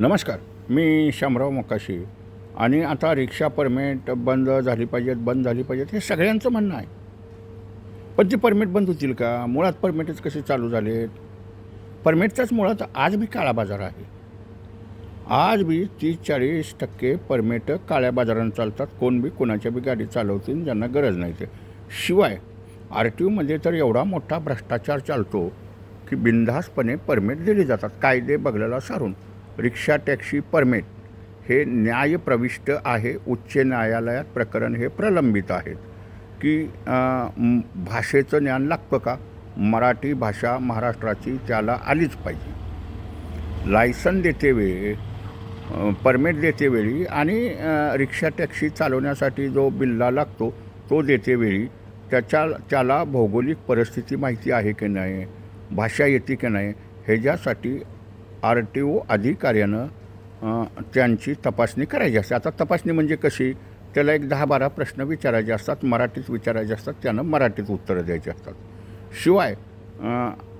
नमस्कार मी शामराव मोकाशी. आणि आता रिक्षा परमिट बंद झाली पाहिजेत बंद झाली पाहिजेत हे सगळ्यांचं म्हणणं आहे. पण ती परमिट बंद होतील का? मुळात परमिटच कसे चालू झालेत? परमिटचाच मुळात आज बी काळा बाजार आहे. आज बी तीस चाळीस टक्के परमिट काळ्या बाजारानं चालतात कोण बी कोणाच्या बी गाडी चालवतील ज्यांना गरज नाही ते. शिवाय आर टी ओमध्ये तर एवढा मोठा भ्रष्टाचार चालतो की बिनधास्तपणे परमिट दिली जातात कायदे बघलेला सारून. रिक्षा टॅक्सी परमिट हे न्यायप्रविष्ट आहे उच्च न्यायालयात प्रकरण हे प्रलंबित आहेत. की भाषेचं ज्ञान लागतं का? मराठी भाषा महाराष्ट्राची त्याला आलीच पाहिजे. लायसन देते वेळी परमिट देते वेळी आणि रिक्षा टॅक्सी चालवण्यासाठी जो बिल्ला लागतो तो देते वेळी. त्याच्या त्याला भौगोलिक परिस्थिती माहिती आहे की नाही? भाषा येते की नाही? ह्याच्यासाठी आर टी ओ अधिकाऱ्यानं त्यांची तपासणी करायची असते. आता तपासणी म्हणजे कशी? त्याला एक दहा बारा प्रश्न विचारायचे असतात मराठीत विचारायचे असतात त्यानं मराठीत उत्तरं द्यायची असतात. शिवाय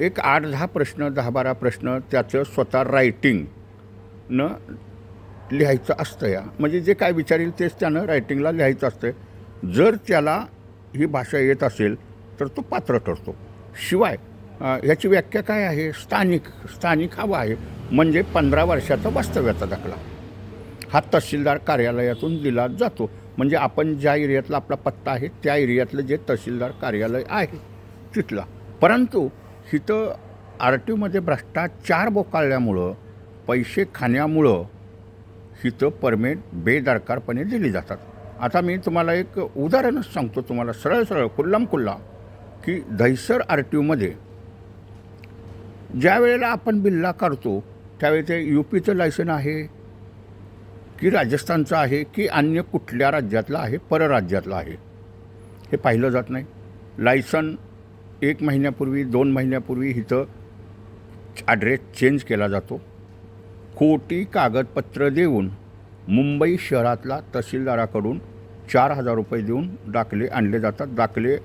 एक आठ दहा प्रश्न दहा बारा प्रश्न त्याचं स्वतः रायटिंगनं लिहायचं असतं या. म्हणजे जे काय विचारेल तेच त्यानं रायटिंगला लिहायचं असतं. जर त्याला ही भाषा येत असेल तर तो पात्र ठरतो. शिवाय ह्याची व्याख्या काय आहे? स्थानिक स्थानिक हवा आहे. म्हणजे पंधरा वर्षाचा वास्तव्याचा दाखला. हा तहसीलदार कार्यालयातून दिला जातो. म्हणजे आपण ज्या एरियातला आपला पत्ता आहे त्या एरियातलं जे तहसीलदार कार्यालय आहे तिथला. परंतु इथं आर टी ओमध्ये भ्रष्टाचार बोकाळल्यामुळं पैसे खाण्यामुळं हिथं परमिट बेदरकारपणे दिली जातात. आता मी तुम्हाला एक उदाहरणच सांगतो तुम्हाला सरळ सरळ खुल्लाम खुल्ला की दहिसर आर टी ओमध्ये ज्या वेळेला आपण बिल्ला काढतो त्यावेळी ते यू पीचं लायसन आहे की राजस्थानचं आहे की अन्य कुठल्या राज्यातलं आहे परराज्यातलं आहे. हे पाहिलं जात नाही. लायसन एक महिन्यापूर्वी दोन महिन्यापूर्वी इथं ॲड्रेस चेंज केला जातो. खोटी कागदपत्र देऊन मुंबई शहरातला तहसीलदाराकडून चार हजार रुपये देऊन दाखले आणले जातात. दाखले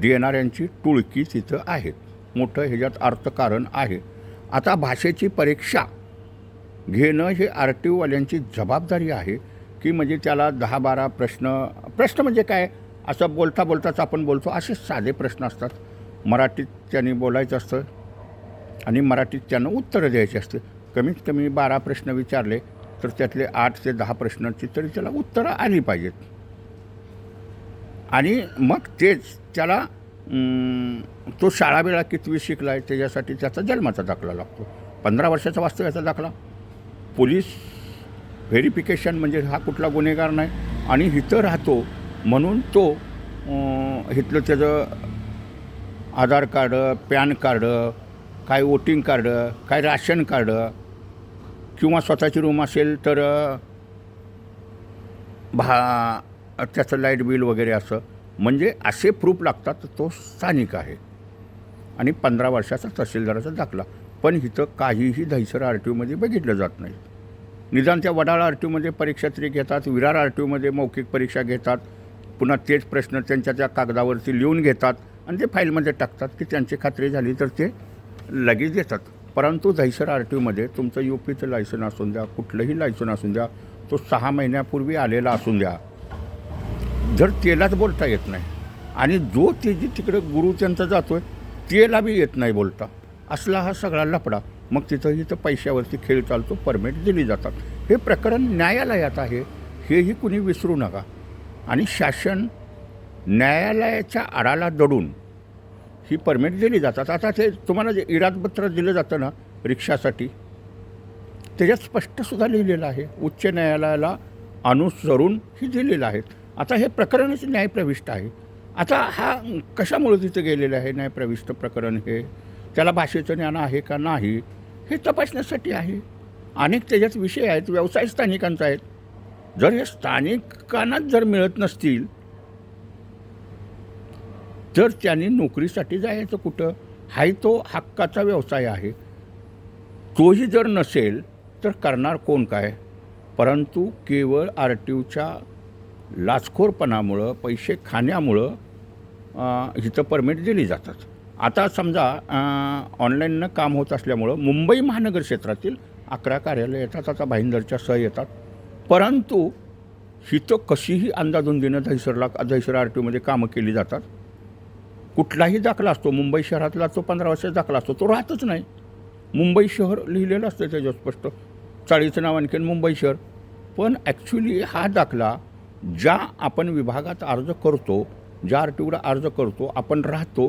देणाऱ्यांची टुळकी तिथं आहेत. मोठं ह्याच्यात अर्थकारण आहे. आता भाषेची परीक्षा घेणं हे आर टी ओवाल्यांची जबाबदारी आहे की म्हणजे त्याला दहा बारा प्रश्न प्रश्न म्हणजे काय? असं बोलता बोलताच आपण बोलतो असे साधे प्रश्न असतात. मराठीत त्यांनी बोलायचं असतं आणि मराठीत त्यांना उत्तरं द्यायची असते. कमीत कमी बारा प्रश्न विचारले तर त्यातले आठ ते दहा प्रश्नांची तरी त्याला उत्तरं आली पाहिजेत. आणि मग तेच त्याला तो शाळावेळा कितवी शिकला आहे त्याच्यासाठी त्याचा जन्माचा दाखला लागतो. पंधरा वर्षाचा वास्तव्याचा दाखला. पोलीस व्हेरिफिकेशन म्हणजे हा कुठला गुन्हेगार नाही आणि इथं राहतो म्हणून तो इथलं त्याचं आधार कार्ड पॅन कार्ड काय वोटिंग कार्ड काय राशन कार्ड किंवा स्वतःची रूम असेल तर भा त्याचं लाइट बिल वगैरे असं म्हणजे असे प्रूफ लागतात तर तो स्थानिक आहे. आणि पंधरा वर्षाचा तहसीलदाराचा दाखला. पण इथं काहीही दहिसर आर टी ओमध्ये बघितलं जात नाही. निदान त्या वडाळ आर टी ओमध्ये परीक्षा तरी घेतात विरार आर टी ओमध्ये मौखिक परीक्षा घेतात पुन्हा तेच प्रश्न त्यांच्या त्या कागदावरती लिहून घेतात आणि ते फाईलमध्ये टाकतात की त्यांची खात्री झाली तर ते लगेच देतात. परंतु दहिसर आर टी ओमध्ये तुमचं यू पीचं लायसन असून द्या कुठलंही लायसन असून द्या तो सहा महिन्यापूर्वी आलेला असून द्या. जर तेलाच बोलता येत नाही आणि जो ते जे तिकडे गुरु त्यांचा जातोय तेला बी येत नाही बोलता. असला हा सगळा लफडा. मग तिथं इथं पैशावरती खेळ चालतो परमिट दिली जातात. हे प्रकरण न्यायालयात आहे हेही कुणी विसरू नका. आणि शासन न्यायालयाच्या आडाला दडून ही परमिट दिली जातात. आता ते तुम्हाला जे इरादपत्र दिलं जातं ना रिक्षासाठी त्याच्यात स्पष्टसुद्धा लिहिलेलं आहे. उच्च न्यायालयाला अनुसरून ही दिलेलं आहे. आता हे प्रकरणच न्यायप्रविष्ट आहे. आता हा कशामुळे तिथं गेलेलं आहे न्यायप्रविष्ट प्रकरण हे? त्याला भाषेचं ज्ञान आहे का नाही? हे तपासण्यासाठी आहे. अनेक त्याच्यात विषय आहेत व्यवसाय स्थानिकांचा आहेत. जर हे स्थानिकांनाच जर मिळत नसतील तर त्यांनी नोकरीसाठी जायचं कुठं? हाही तो हक्काचा व्यवसाय आहे. तोही जर नसेल तर करणार कोण काय? परंतु केवळ आर टी ओच्या लाचखोरपणामुळं पैसे खाण्यामुळं इथं परमिट दिली जातात. आता समजा ऑनलाईननं काम होत असल्यामुळं मुंबई महानगर क्षेत्रातील अकरा कार्यालय येतात आता भाईंदरच्या सह येतात. परंतु हिथं कशीही अंदाधुंदीनं दहिसरला दहिसर आर टी ओमध्ये कामं केली जातात. कुठलाही दाखला असतो मुंबई शहरातला तो पंधरा वर्षाचा दाखला असतो तो राहतच नाही. मुंबई शहर लिहिलेलं असतं त्याच्यावर स्पष्ट. चाळीचं नाव आणखीन मुंबई शहर. पण ॲक्च्युली हा दाखला ज्या आपण विभागात अर्ज करतो ज्या आर टी ओला अर्ज करतो आपण राहतो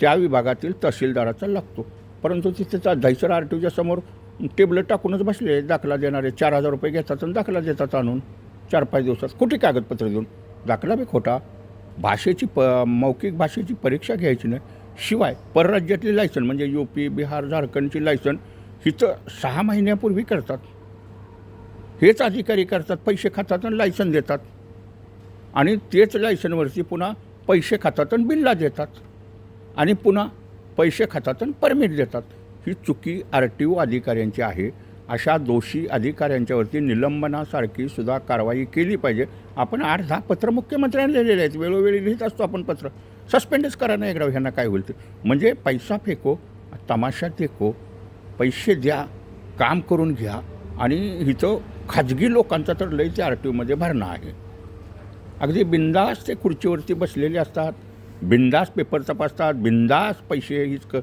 त्या विभागातील तहसीलदाराचा लागतो. परंतु तिथे त्या दहिसर आर टी ओच्या समोर टेबल टाकूनच बसले दाखला देणारे चार हजार रुपये घेतात आणि दाखला देतात आणून. चार पाच दिवसात कुठे कागदपत्र देऊन. दाखला बी खोटा. भाषेची प मौखिक भाषेची परीक्षा घ्यायची नाही. शिवाय परराज्यातली लायसन म्हणजे यू पी बिहार झारखंडची लायसन हिचं सहा महिन्यापूर्वी करतात. हेच अधिकारी करतात पैसे खातात आणि लायसन देतात. आणि तेच लायसनवरती पुन्हा पैसे खातात आणि बिल्ला देतात. आणि पुन्हा पैसे खातात आणि परमिट देतात. ही चुकी आर टी ओ अधिकाऱ्यांची आहे. अशा दोषी अधिकाऱ्यांच्यावरती निलंबनासारखी सुद्धा कारवाई केली पाहिजे. आपण आठ दहा पत्र मुख्यमंत्र्यांना लिहिलेले आहेत. वेळोवेळी लिहित असतो आपण पत्र. सस्पेंडच करा नाही एकदा ह्यांना काय होईल ते. म्हणजे पैसा फेको तमाशा देखो पैसे द्या काम करून घ्या आणि इथं खाजगी लोकांचा तर लय ते आर टी ओमध्ये भरणं आहे. अगदी बिंदास ते खुर्चीवरती बसलेले असतात. बिंदास पेपर तपासतात. बिंदास पैसे हीच क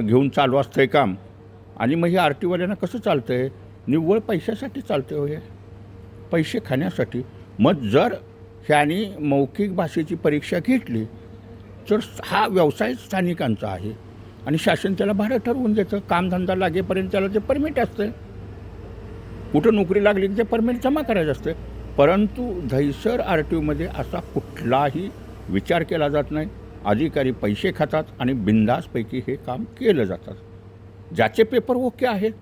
घेऊन चालू असतं आहे काम. आणि मग हे आर टीवाल्यांना कसं चालतं आहे निव्वळ पैशासाठी चालतं हो हे. पैसे खाण्यासाठी. मग जर ह्यानी मौखिक भाषेची परीक्षा घेतली तर हा व्यवसाय स्थानिकांचा आहे. आणि शासन त्याला भाडं ठरवून देतं. कामधंदा लागेपर्यंत त्याला ते परमिट असतं कुठं नोकरी लागली की ते परमिट जमा करायचं असतं. परंतु धैसर आर टी ओमध्ये असा कुठलाही विचार केला जात नाही. अधिकारी पैसे खातात आणि बिंदासपैकी हे काम केलं जातात. ज्याचे पेपर ओके आहेत.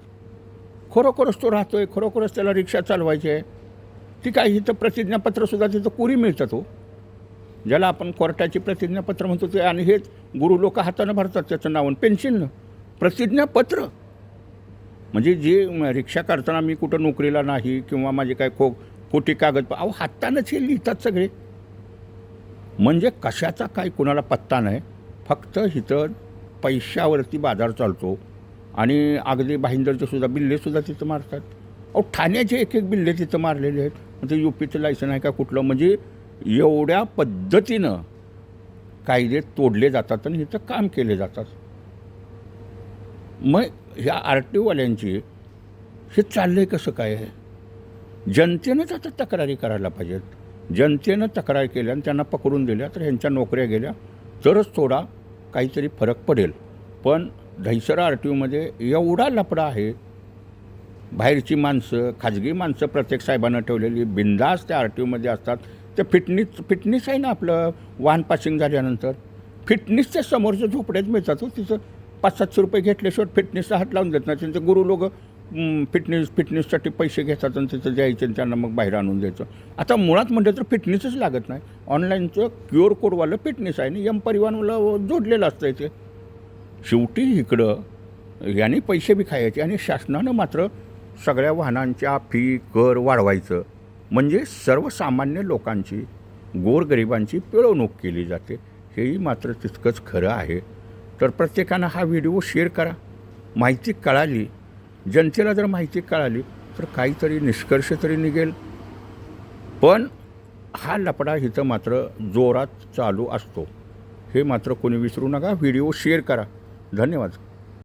खरोखरच तो राहतो आहे खरोखरच त्याला रिक्षा चालवायची आहे. ती काय इथं प्रतिज्ञापत्रसुद्धा तिथं कुरी मिळतं तो. ज्याला आपण कोर्टाची प्रतिज्ञापत्र म्हणतो ते आणि हेच गुरु लोक हातानं भरतात त्याचं नाव पेन्शिलनं प्रतिज्ञापत्र. म्हणजे जे रिक्षा काढताना मी कुठं नोकरीला नाही किंवा माझे काय खो खोटी कागद अहो हातानंच हे लिहितात सगळे. म्हणजे कशाचा काय कुणाला पत्ता नाही. फक्त इथं पैशावरती बाजार चालतो. आणि अगदी भाईंदरचे सुद्धा बिल्लेसुद्धा तिथं मारतात. अहो ठाण्याचे एक एक बिल्ले तिथं मारलेले आहेत. म्हणजे यू पीचं लायसन आहे का कुठलं? म्हणजे एवढ्या पद्धतीनं कायदे तोडले जातात आणि इथं काम केले जातात. मग ह्या आर टी ओवाल्यांची हे चाललं आहे कसं काय? आहे जनतेनंच आता तक्रारी करायला पाहिजेत. जनतेनं तक्रार केल्या आणि त्यांना पकडून दिल्या तर ह्यांच्या नोकऱ्या गेल्या. तरच थोडा काहीतरी फरक पडेल. पण दहिसरा आर टी ओमध्ये एवढा लफडा आहे. बाहेरची माणसं खाजगी माणसं प्रत्येक साहेबांना ठेवलेली बिंदास त्या आर टी ओमध्ये असतात. ते फिटनेस फिटनेस आहे ना आपलं वाहन पासिंग झाल्यानंतर. फिटनेसच्या समोरच्या झोपड्यात मिळतात तिचं तिथं. पाच सातशे रुपये घेतल्याशिवाय फिटनेसचा हात लावून देत नाही. त्यांचे गुरु लोक फिटनेस फिटनेससाठी पैसे घेतात आणि तिथं द्यायचे आणि त्यांना मग बाहेर आणून द्यायचं. आता मुळात म्हटलं तर फिटनेसच लागत नाही. ऑनलाईनचं क्युअर कोडवालं फिटनेस आहे आणि यम परिवहनला जोडलेलं असतं इथे. शेवटी इकडं यांनी पैसे बी खायचे आणि शासनानं मात्र सगळ्या वाहनांच्या फी कर वाढवायचं. म्हणजे सर्वसामान्य लोकांची गोरगरिबांची पिळवणूक केली जाते. हेही मात्र तितकंच खरं आहे. तर प्रत्येकानं हा व्हिडिओ शेअर करा. माहिती कळाली जनतेला जर माहिती कळाली तर काहीतरी निष्कर्ष तरी निघेल. पण हा लपडा इथं मात्र जोरात चालू असतो. हे मात्र कोणी विसरू नका. व्हिडिओ शेअर करा. धन्यवाद.